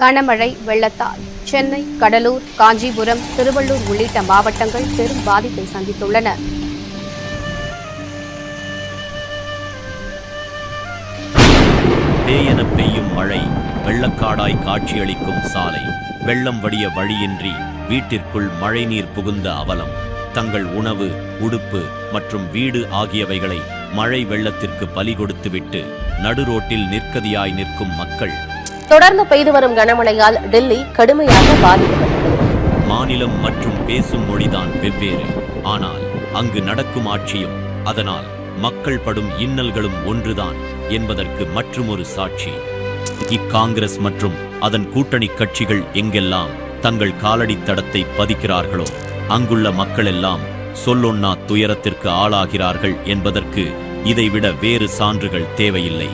கனமழை வெள்ளத்தால் சென்னை கடலூர் காஞ்சிபுரம் திருவள்ளூர் உள்ளிட்ட மாவட்டங்கள் பெரும் பாதிப்பை சந்தித்துள்ளன. தேயன பெய்யும் மழை வெள்ளக்காடாய் காட்சியளிக்கும் சாலை. வெள்ளம் வடிய வழியின்றி வீட்டிற்குள் மழைநீர் புகுந்த அவலம். தங்கள் உணவு உடுப்பு மற்றும் வீடு ஆகியவைகளை மழை வெள்ளத்திற்கு பலி கொடுத்துவிட்டு நடுரோட்டில் நிற்கதியாய் நிற்கும் மக்கள் தொடர்ந்து பெய்து வரும் கனமழையால் டெல்லி கடுமையாக பாதிக்கப்பட்டது மாநிலம் மற்றும் பேசும் மொழிதான் வெவ்வேறு. ஆனால் அங்கு நடக்கும் ஆட்சியும் அதனால் மக்கள் படும் இன்னல்களும் ஒன்றுதான் என்பதற்கு மற்றுமொரு சாட்சி. இக்காங்கிரஸ் மற்றும் அதன் கூட்டணி கட்சிகள் எங்கெல்லாம் தங்கள் காலடி தடத்தை பதிக்கிறார்களோ அங்குள்ள மக்களெல்லாம் சொல்லொன்னா துயரத்திற்கு ஆளாகிறார்கள் என்பதற்கு இதைவிட வேறு சான்றுகள் தேவையில்லை.